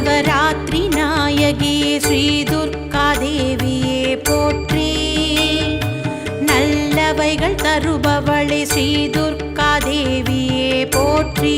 நவராத்திரி நாயகியே ஸ்ரீ துர்கா தேவியே போற்றி நல்லவைகள் தருபவளே ஸ்ரீ துர்கா தேவியே போற்றி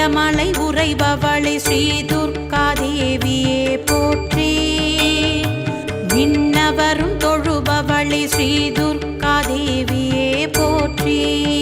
உதயமலை உறைபவளை ஸ்ரீ துர்காதேவியே போற்றி. விண்ணவரும் தொழுபவளை ஸ்ரீ துர்காதேவியே போற்றி.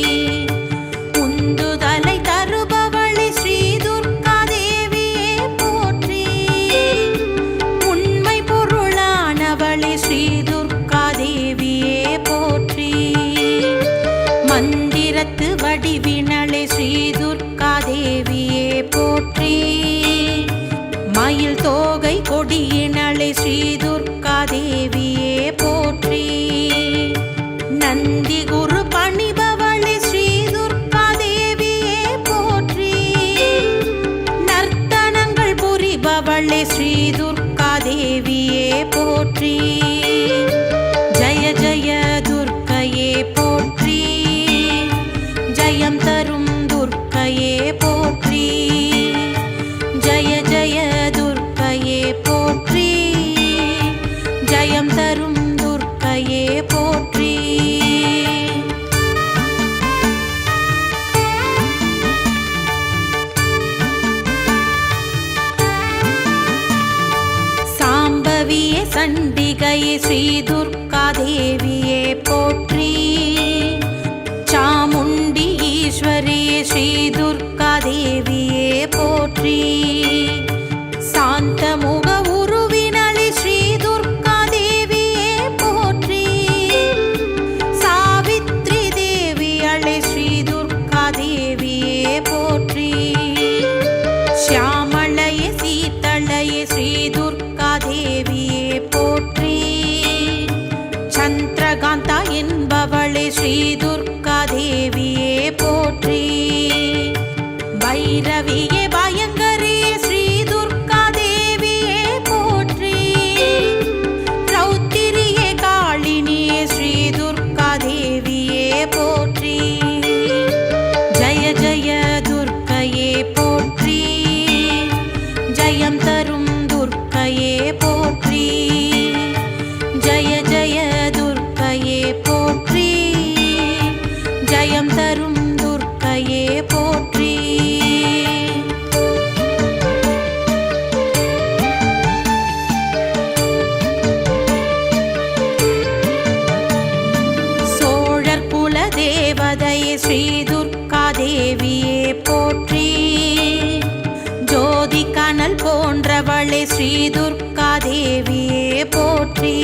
துர்க்கையே போற்றி. ஜய ஜய துர்க்கையே போற்றி. ஜயம் தரும் துர்க்கையே போற்றி. சாம்பவியே சண்டிகையே ஸ்ரீ துர்கா தேவியே போற்றி. பைரவியே பயங்கரே ஸ்ரீ துர்கா தேவியே போற்றி. ரௌத்திரியே காளினியே ஸ்ரீ துர்கா தேவியே போற்றி. ஜய ஜய துர்க்கையே போற்றி. ஜயம் தரும் துர்க்கையே போற்றி. தேவதையே ஸ்ரீ துர்கா தேவியே போற்றி. ஜோதி கனல் போன்றவளே ஸ்ரீ துர்கா தேவியே போற்றி.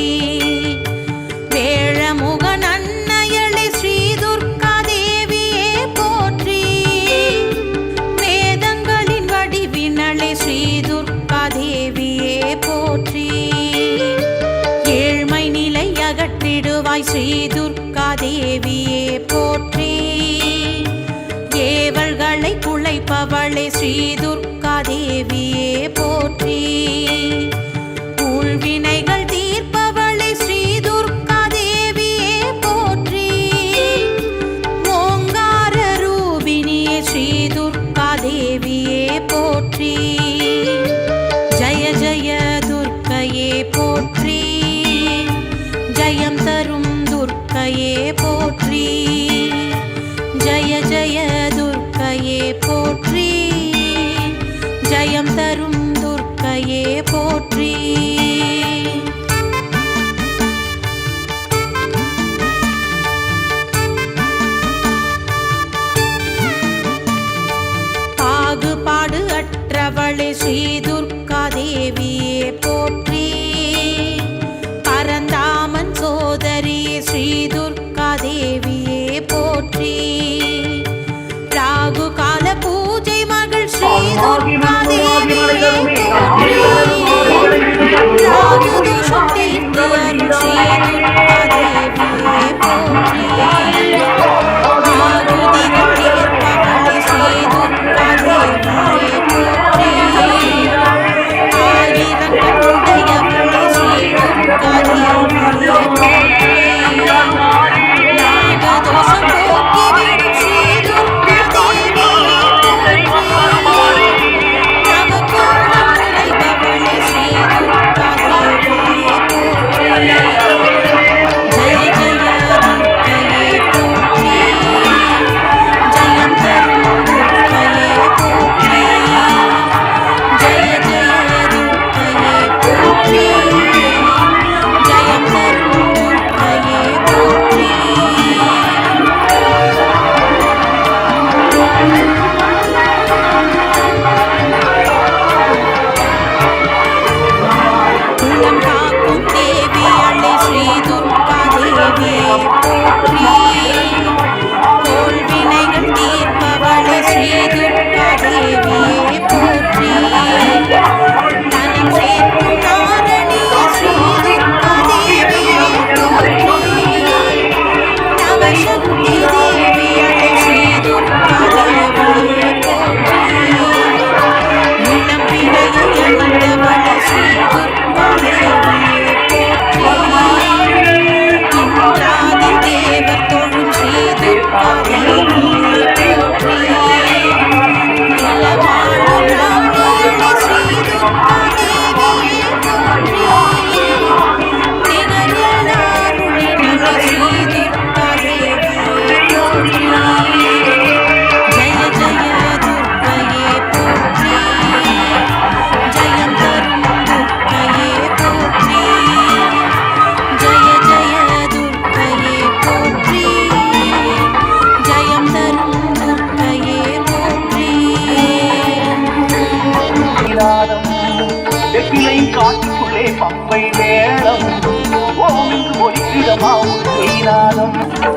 துர்க்கையே போற்றி. ஜய ஜய துர்க்கையே போற்றி. ஜயம் தரும் துர்க்கையே போற்றி. பாகுபாடு அற்றவளே Sri Halloween. Halloween. Halloween. Halloween.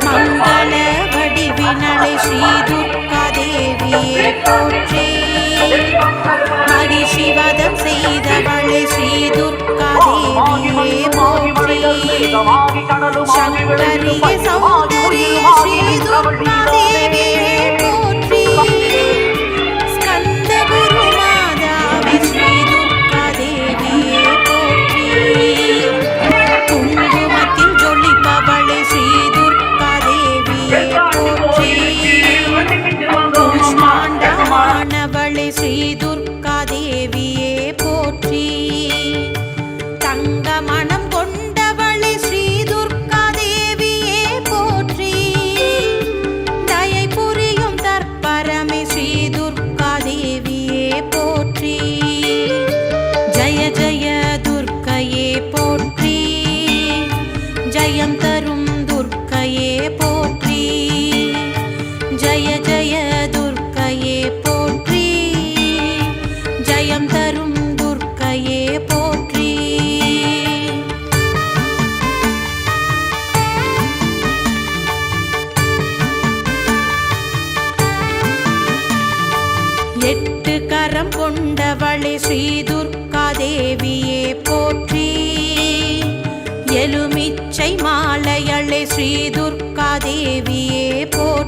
மங்கள வடிவினலை ஸ்ரீதுர்காதேவியே போற்றே. மகிஷிவதம் செய்தவளை ஸ்ரீதுர்காதேவியே போற்றே. சங்கரிய சௌந்தரிய ஸ்ரீதுர்காதேவியே எட்டு கரம் கொண்டவளே ஸ்ரீ துர்கா தேவியே போற்றி. எலுமிச்சை மாலையளே ஸ்ரீ துர்கா தேவியே போற்றி.